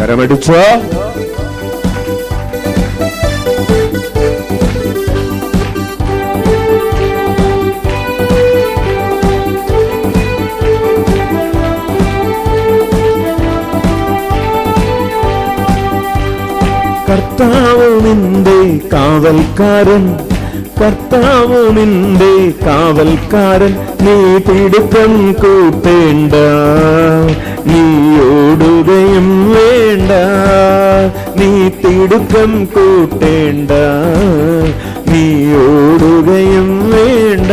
കരമടിച്ചോ? കർത്താവ് നിന്റെ കാവൽക്കാരൻ കർത്താവ് നിന്റെ കാവൽക്കാരൻ നീ പിടുത്തം കൂട്ടേണ്ട. നീയോടുകയും വേണ്ട നീ തിടുക്കം കൂട്ടേണ്ട നീയോടുകയും വേണ്ട.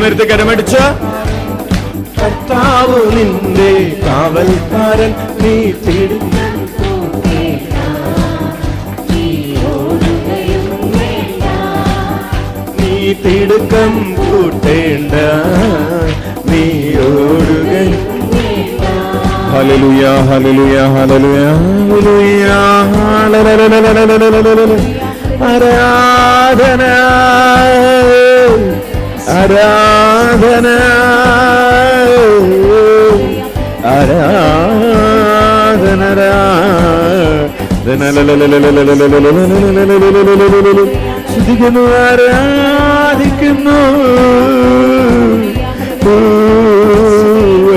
അമർത്ത് കരമടിച്ച കർത്താവ് നിന്റെ കാവൽക്കാരൻ നീ തേടി നീ തിടുക്കം കൂട്ടേണ്ട നീ ഓടുക ഹലലുയ ആരാധന. ആരാധന? ആരാധന ആരാധിക്കുന്നു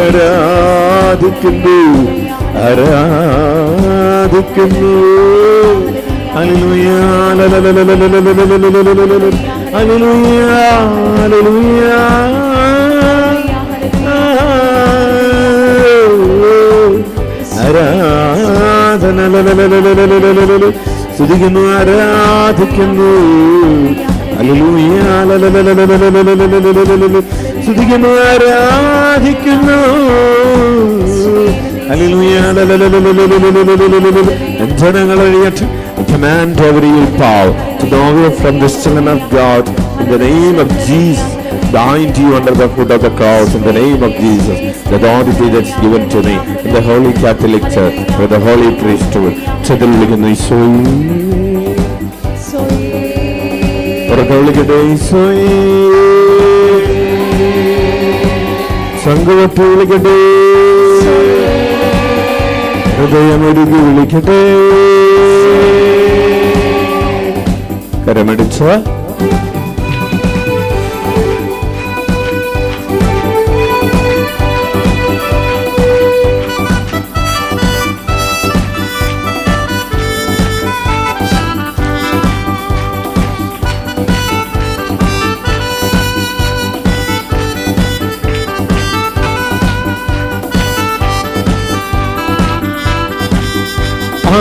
ആരാധിക്കുന്നു ആരാധിക്കുന്നു ആരാധന ആരാധിക്കുന്നു സ്തുതിക്കുന്നു ആരാധിക്കുന്നു അലിലുയാ അഞ്ജനങ്ങളഴിയട്ടെ command every you, power to go away from the children of God in the name of Jesus. Bind you under the foot of the cross in the name of Jesus. The authority that's given to me in the Holy Catholic Church with the Holy Priesthood. ഈശോയെ ഉറക്കെ വിളിക്കട്ടെ ഹൃദയം സംഘവട്ട് വിളിക്കട്ടെ remedies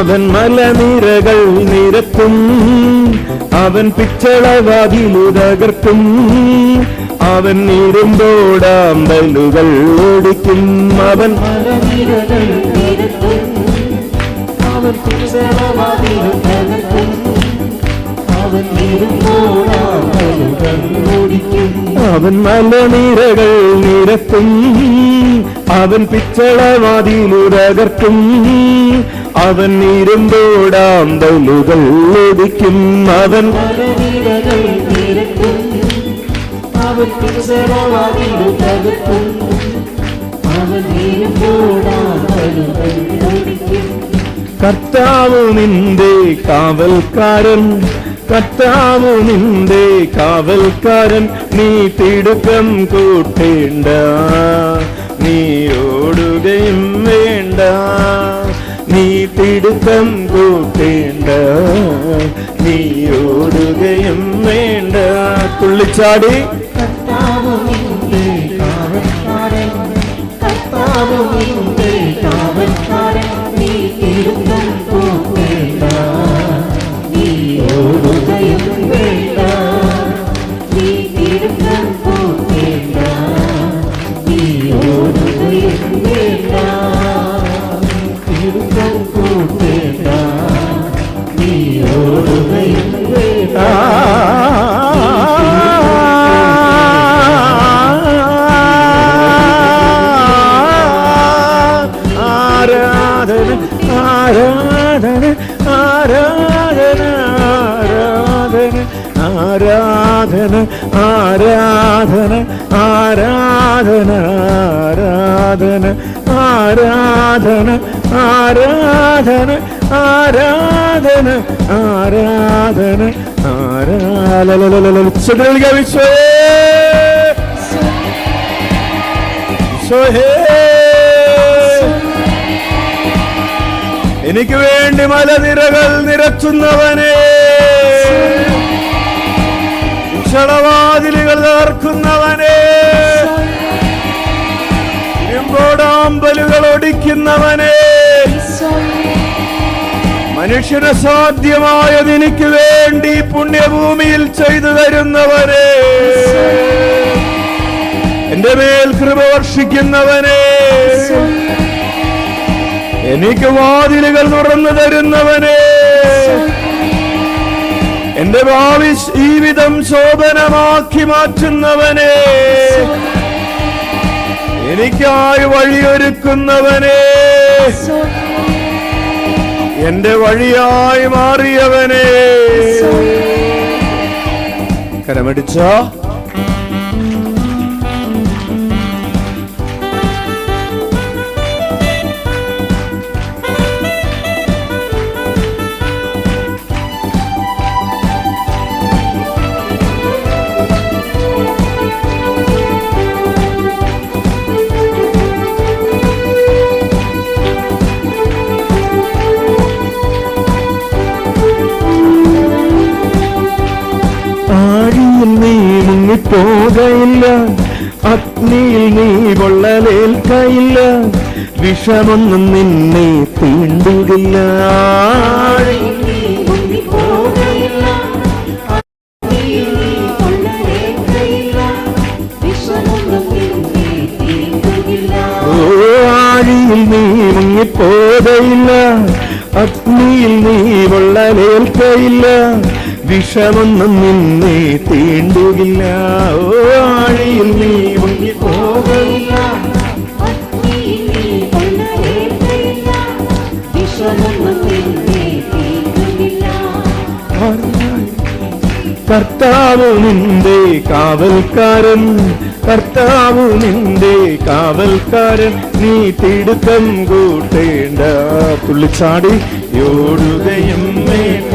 അവൻ മലനിരകൾ നിരത്തും അവൻ പിച്ചളവാതിലു തകർക്കും അവൻ ഇരുമ്പോടാമ്പലുകൾ ഓടിക്കും. അവൻ അവൻ മലനിരകൾ നിരത്തും അവൻ പിച്ചളവാതിലുരകർക്കും അവൻ ഇരുമ്പോടാം തൗലുകൾ ലഭിക്കും. അവൻ കർത്താവ് നിന്റെ കാവൽക്കാരൻ. കർത്താവ് നിന്റെ കാവൽക്കാരൻ. നീ തിടുക്കം കൂട്ടേണ്ട. നീ ഓടുകയും വേണ്ട. പിടുത്തം കൂട്ടേണ്ട. നീ ഓടുകയും വേണ്ട. തുള്ളിച്ചാടി. ഓടുകയും വേണ്ട. ആരാധന എനിക്ക് വേണ്ടി മലനിരകൾ നിരത്തുന്നവനെ. ക്ഷണവാതിലുകൾ തകർക്കുന്നവനെ. ഇരുമ്പോടാമ്പലുകൾ ഒടിക്കുന്നവനെ. മനുഷ്യന് സാധ്യമായത് എനിക്ക് വേണ്ടി പുണ്യഭൂമിയിൽ ചെയ്തു തരുന്നവരെ എന്റെ മേൽ കൃപ വർഷിക്കുന്നവനെ. എനിക്ക് വാതിലുകൾ തുറന്നു തരുന്നവനെ. എന്റെ ഭാവി ജീവിതം ശോഭനമാക്കി മാറ്റുന്നവനെ. എനിക്കായി വഴിയൊരുക്കുന്നവനെ. എന്റെ വഴിയായി മാറിയവനേ. കരമടിച്ചോ? നീ മുങ്ങിപ്പോകയില്ല അഗ്നിയിൽ നീ പൊള്ളലേൽക്കയില്ല വിഷമൊന്നും നിന്നെ തീണ്ടുകില്ല നീ മുങ്ങിപ്പോകയില്ല. അഗ്നിയിൽ നീ പൊള്ളലേൽക്കയില്ല വിഷമൊന്നും നിന്നെ തീണ്ടുകില്ല. ഓ ആഴിയിൽ നീ മുങ്ങിപ്പോകയില്ല. കർത്താവ് നിന്റെ കാവൽക്കാരൻ. കർത്താവ് നിന്റെ കാവൽക്കാരൻ. നീ തിടുക്കം കൂട്ടേണ്ട. തുള്ളിച്ചാടി യോടുകയും വേണ്ട.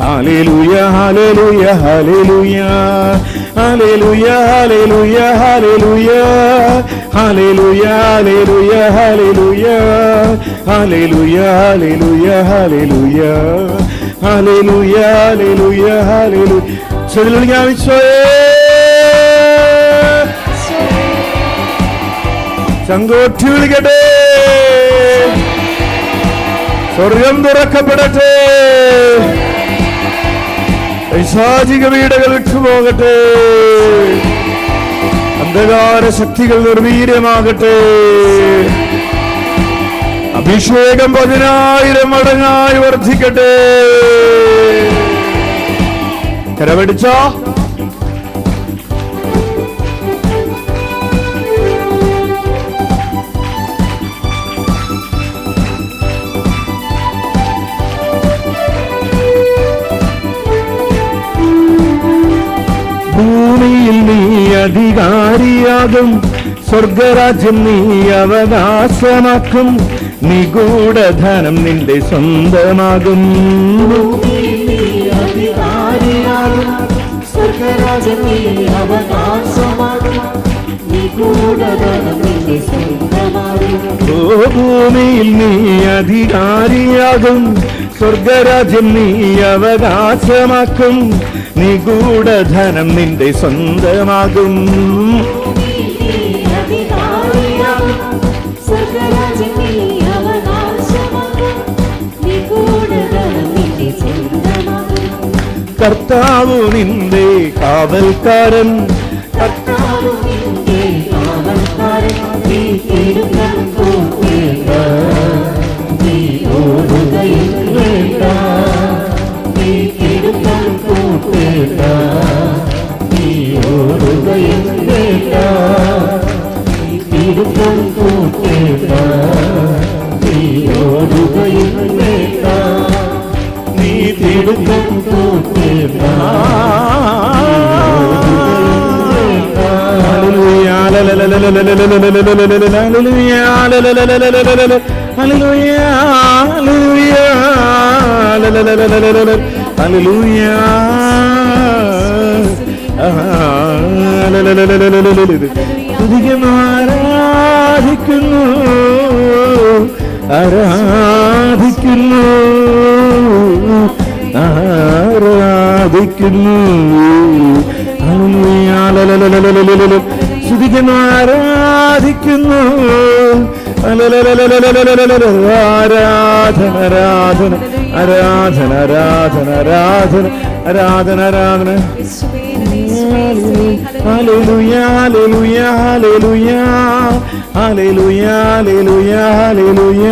Hallelujah hallelujah hallelujah hallelujah hallelujah hallelujah hallelujah hallelujah hallelujah hallelujah hallelujah hallelujah hallelujah hallelujah hallelujah വിശ്വയേ ചങ്കോട്ടി വിളിക്കട്ടെ സ്വർഗം തുറക്കപ്പെടട്ടെ പൈശാചിക വീടുകൾ വിട്ടുപോകട്ടെ. അന്ധകാര ശക്തികൾ നിർവീര്യമാകട്ടെ. അഭിഷേകം പതിനായിരം മടങ്ങായി വർദ്ധിക്കട്ടെ. കരമടിച്ചോ അധികാരിയാകും. സ്വർഗരാജ്യം നീ അവകാശമാക്കും. നിഗൂഢധനം നിന്റെ സ്വന്തമാകും. ഓ ഭൂമിയിൽ നീ അധികാരിയാകും. സ്വർഗരാജ്യം നീ അവകാശമാക്കും. നിഗൂഢനം നിന്റെ സ്വന്തമാകും. കർത്താവ് നിന്റെ കാവൽക്കാരൻ. കർത്താവ് നിന്റെ കാവൽക്കാരൻ. చేత నీవు హృదయం చేత నీ తిరుపంపు చేత నీవు హృదయం చేత నీ తిరుపంపు చేత Hallelujah, hallelujah, hallelujah. തുതിക്കുന്നു ആരാധിക്കുന്നു. ആരാധിക്കുന്നു. ആരാധിക്കുന്നു. ശ്രുതിക്കുന്നു ആരാധിക്കുന്നു. ആരാധന ആരാധന ആരാധന ആരാധന ആരാധന ആരാധന ആരാധന Hallelujah, hallelujah, hallelujah, hallelujah, hallelujah, hallelujah,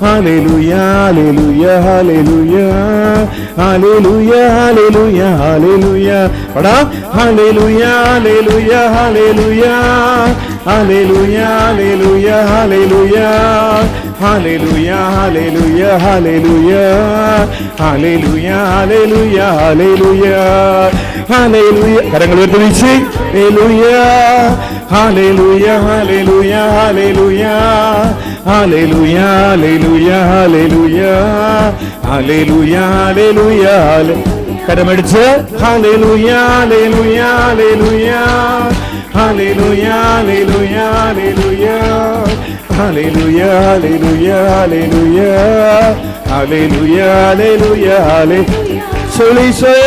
hallelujah, hallelujah, hallelujah, hallelujah, hallelujah, hallelujah. പടാ hallelujah, hallelujah, hallelujah, hallelujah, hallelujah, hallelujah, Hallelujah, hallelujah, hallelujah. Hallelujah, hallelujah, hallelujah. Hallelujah. കരങ്ങൾ ഉയർത്തിച്ച് Hallelujah. Hallelujah, hallelujah, hallelujah. Hallelujah, hallelujah, hallelujah. Hallelujah, hallelujah, hallelujah. കരമടിച്ച് hallelujah hallelujah hallelujah hallelujah hallelujah hallelujah Hallelujah, hallelujah, hallelujah, hallelujah, hallelujah, hallelujah. ഈശോയെ,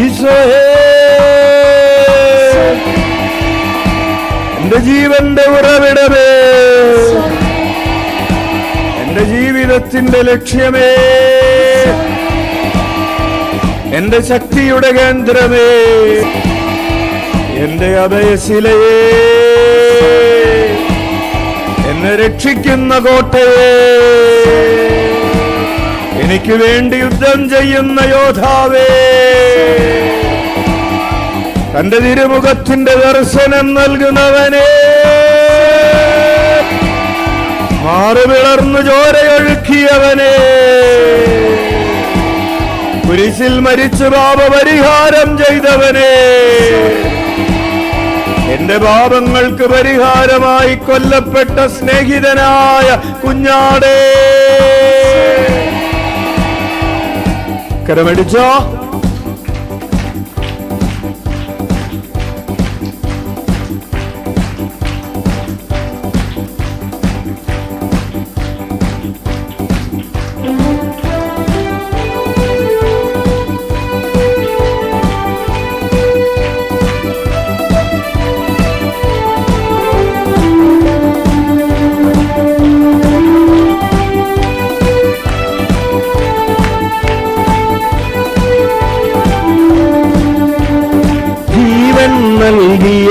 ഈശോയെ, എന്റെ ജീവന്റെ ഉറവിടമേ എന്റെ ജീവിതത്തിന്റെ ലക്ഷ്യമേ എന്റെ ശക്തിയുടെ കേന്ദ്രമേ എന്റെ അഭയശിലയേ. എന്നെ രക്ഷിക്കുന്ന കോട്ടയേ. എനിക്ക് വേണ്ടി യുദ്ധം ചെയ്യുന്ന യോധാവേ തന്റെ തിരുമുഖത്തിന്റെ ദർശനം നൽകുന്നവനേ. മാറുവിളർന്നു ചോരയൊഴുക്കിയവനെ. കുരിശിൽ മരിച്ചു പാപപരിഹാരം ചെയ്തവനേ. എന്റെ പാപങ്ങൾക്ക് പരിഹാരമായി കൊല്ലപ്പെട്ട സ്നേഹിതനായ കുഞ്ഞാടേ. കരമടിച്ചോ?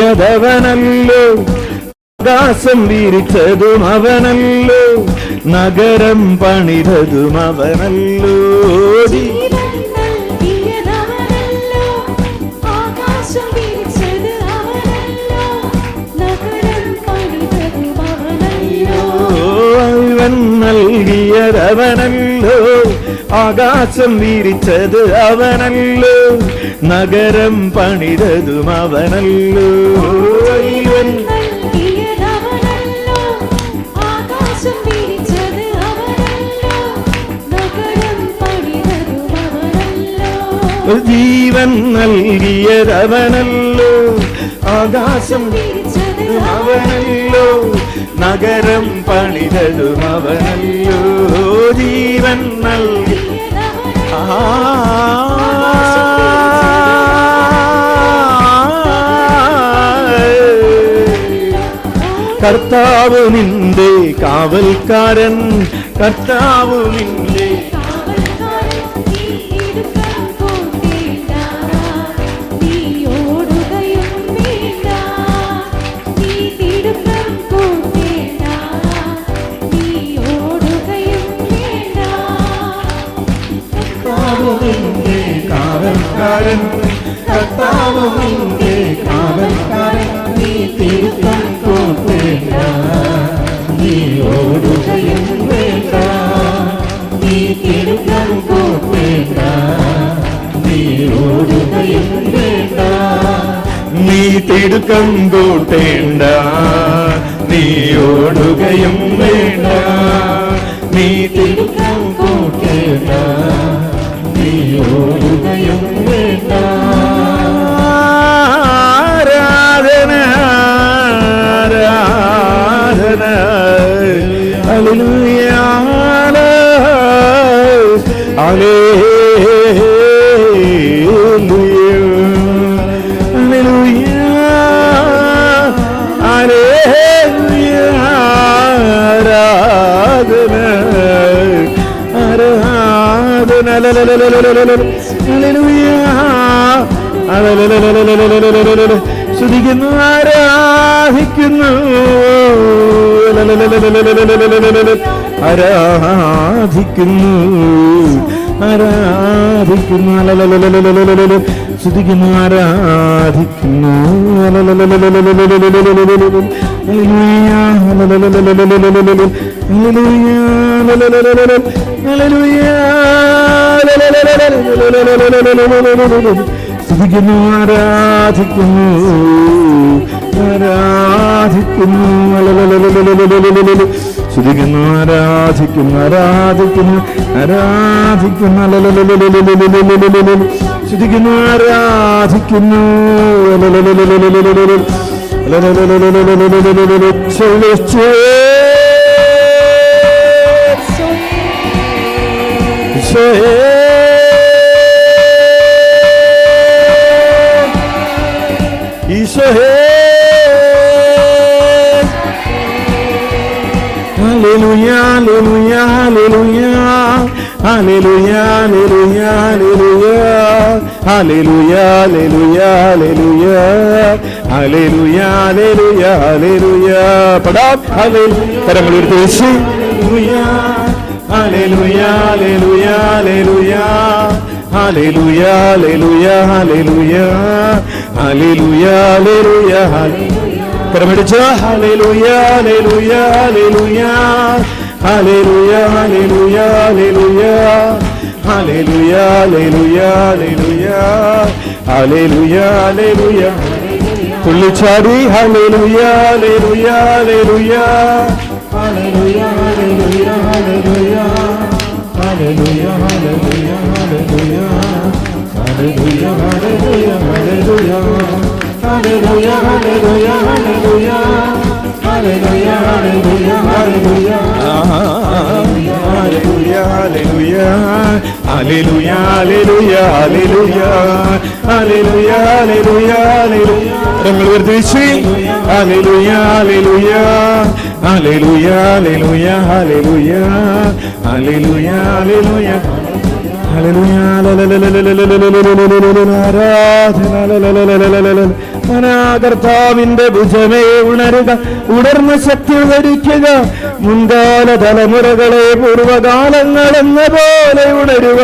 നൽകിയതവനല്ലോ ആകാശം വിരിച്ചതും അവനല്ലോ. നഗരം പണിതതും അവനല്ലോ. നൽകിയതവനല്ലോ, ആകാശം വിരിച്ചത് അവനല്ലോ, നഗരം പണിതതും അവനല്ലോ. ജീവൻ നൽകിയതവനല്ലോ. ആകാശം അവനല്ലോ. നഗരം പണിതതും അവനല്ലോ. ജീവൻ നൽകി ആ കർത്താവ് നിന്റെ കാവൽക്കാരൻ കർത്താവ് നിന്റെ തിടുക്കം കൂട്ടേണ്ട. നീ ഓടുകയും വേണ്ട. നീ തിടുക്കം കൂട്ടേണ്ട. നീ ഓടുകയും വേണ്ട. ആരാധന ആരാധന. അലിയാല അലേ ആരാധിക്കുന്നു ആരാധിക്കുന്നു. ശ്രുതിക്കുന്നു ആരാധിക്കുന്നു. ആരാധിക്കുന്നു ആരാധിക്കുന്നു. ശ്രുതിക്കുന്നു ആരാധിക്കുന്നു ആരാധിക്കുന്നു ആരാധിക്കുന്നു. ശ്രുതിക്കുന്നു ആരാധിക്കുന്നു. ഈശോഹേ Hallelujah, hallelujah, hallelujah. Hallelujah, hallelujah, hallelujah. Hallelujah, hallelujah, hallelujah. Hallelujah, hallelujah, hallelujah. പടാം hallelujah. കരങ്ങൾ ഉയർത്തി വെച്ച് Hallelujah, hallelujah, hallelujah. Hallelujah, hallelujah, hallelujah. Hallelujah, hallelujah, hallelujah. കരമടിച്ച് hallelujah hallelujah hallelujah hallelujah hallelujah hallelujah hallelujah hallelujah hallelujah hallelujah hallelujah തുള്ളിച്ചാടി hallelujah hallelujah hallelujah Hallelujah, hallelujah, hallelujah. Hallelujah, hallelujah, hallelujah. Hallelujah, hallelujah, hallelujah. Hallelujah, hallelujah, hallelujah. Hallelujah, hallelujah, hallelujah. Hallelujah, hallelujah. Hallelujah, hallelujah, hallelujah. Hallelujah, hallelujah, hallelujah. നമ്മൾ വർദ്ധിച്ച് hallelujah hallelujah hallelujah hallelujah hallelujah hallelujah hallelujah കർത്താവിന്റെ ഭുജമേ ഉണരുക ഉണർന്ന ശക്തി ധരിക്കുക. മുൻകാല തലമുറകളെ പൂർവകാലങ്ങൾ എന്ന പോലെ ഉണരുക.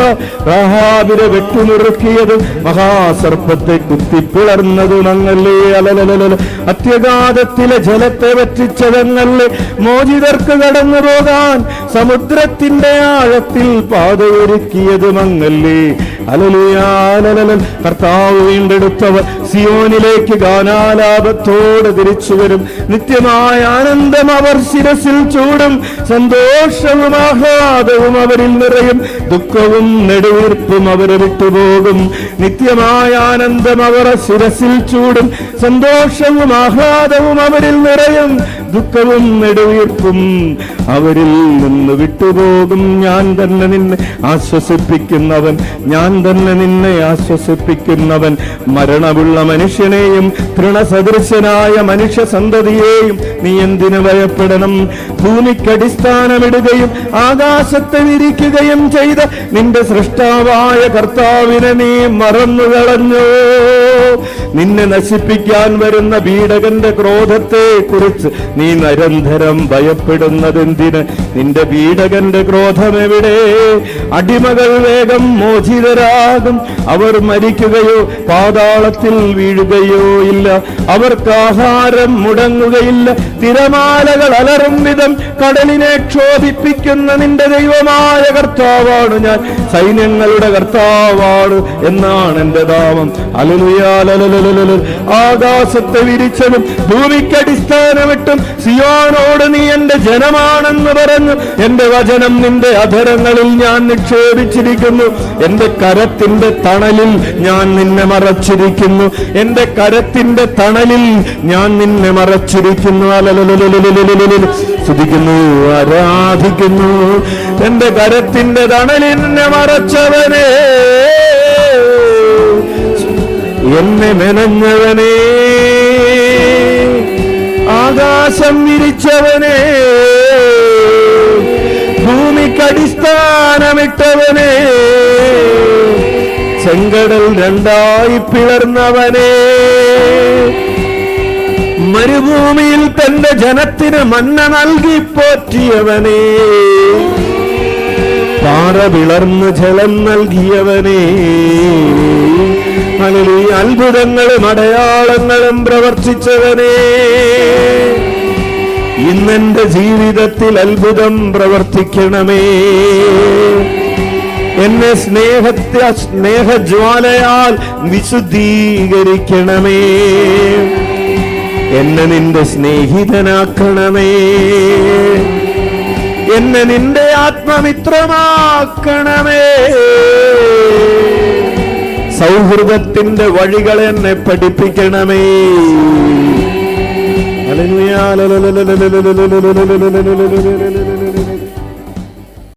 റഹാബിനെ വെട്ടുമുറുക്കിയതും മഹാസർപ്പത്തെ കുത്തിപ്പിളർന്നതും നങ്ങല്ലേ അലലലല അത്യഗാധത്തിലെ ജലത്തെ വറ്റിച്ചതങ്ങല്ലേ. മോചിതർക്ക് കടന്നു പോകാൻ സമുദ്രത്തിന്റെ ആഴത്തിൽ പാതയൊരുക്കിയത് മങ്ങല്ലേ അലലിയാലലൻ കർത്താവ് വീണ്ടെടുത്തവർ സിയോനിലേക്ക് ഗാനാലാപത്തോടെ തിരിച്ചു വരും. നിത്യമായ ആനന്ദം അവർ ശിരസിൽ ചൂടും. സന്തോഷവും ആഹ്ലാദവും അവരിൽ നിറയും. ദുഃഖവും നെടുവീർപ്പും അവരെ വിട്ടുപോകും. നിത്യമായ ആനന്ദം അവർ ശിരസിൽ ചൂടും. സന്തോഷവും ആഹ്ലാദവും അവരിൽ നിറയും. ദുഃഖവും നെടുവീർപ്പും അവരിൽ നിന്ന് വിട്ടുപോകും. ഞാൻ തന്നെ നിന്നെ ആശ്വസിപ്പിക്കുന്നവൻ ഞാൻ തന്നെ നിന്നെ ആശ്വസിപ്പിക്കുന്നവൻ. മരണമുള്ള മനുഷ്യനെയും തൃണസദൃശനായ മനുഷ്യ സന്തതിയെയും നീ എന്തിനു ഭയപ്പെടണം? ഭൂമിക്കടിസ്ഥാനമിടുകയും ആകാശത്തെ വിരിക്കുകയും ചെയ്ത നിന്റെ സൃഷ്ടാവായ കർത്താവിനെ നീ മറന്നു കളഞ്ഞോ നിന്നെ നശിപ്പിക്കാൻ വരുന്ന പീഡകന്റെ ക്രോധത്തെ കുറിച്ച് നീ നിരന്തരം ഭയപ്പെടുന്നതെന്തിന്? നിന്റെ പീഡകന്റെ ക്രോധം എവിടെ അടിമകൾ വേഗം മോചിതരാകും. അവർ മരിക്കുകയോ പാതാളത്തിൽ വീഴുകയോ ഇല്ല. അവർക്ക് ആഹാരം മുടങ്ങുകയില്ല. തിരമാലകൾ അലറും വിധം കടലിനെ ക്ഷോഭിപ്പിക്കുന്ന നിന്റെ ദൈവമായ കർത്താവാണ് ഞാൻ. സൈന്യങ്ങളുടെ കർത്താവാണ് എന്നാണ് എന്റെ നാമം. അലലുയാലലലലലലൽ ആകാശത്തെ വിരിച്ചതും ഭൂമിക്കടിസ്ഥാനമിട്ടും സിയോനോട് നീ എന്റെ ജനമാണെന്ന് പറഞ്ഞു. എന്റെ വചനം നിന്റെ അധരങ്ങളിൽ ഞാൻ മറച്ചിരിക്കുന്നു എന്റെ കരത്തിന്റെ തണലിൽ ഞാൻ നിന്നെ മറച്ചിരിക്കുന്നു. എന്റെ കരത്തിന്റെ തണലിൽ ഞാൻ നിന്നെ മറച്ചിരിക്കുന്നു. സ്തുതിക്കുന്നു ആരാധിക്കുന്നു എന്റെ കരത്തിന്റെ തണലിൽ നിന്നെ മറച്ചവനെ എന്നെ മെനഞ്ഞവനെ ആകാശം വിരിച്ചവനേ ഭൂമിക്കടിസ്ഥാനമിട്ടവനെ ചെങ്കടൽ രണ്ടായി പിളർന്നവനെ. മരുഭൂമിയിൽ തന്റെ ജനത്തിന് മന്ന നൽകി പോറ്റിയവനെ. പാറ പിളർന്ന് ജലം നൽകിയവനെ. ഈ അത്ഭുതങ്ങളും അടയാളങ്ങളും പ്രവർത്തിച്ചവനെ. ഇന്നെന്റെ ജീവിതത്തിൽ അത്ഭുതം പ്രവർത്തിക്കണമേ. എന്നെ സ്നേഹത്തെ സ്നേഹജ്വാലയാൽ വിശുദ്ധീകരിക്കണമേ. എന്നെ നിന്റെ സ്നേഹിതനാക്കണമേ. എന്നെ നിന്റെ ആത്മമിത്രമാക്കണമേ. സൗഹൃദത്തിന്റെ വഴികൾ എന്നെ പഠിപ്പിക്കണമേ. Hallelujah.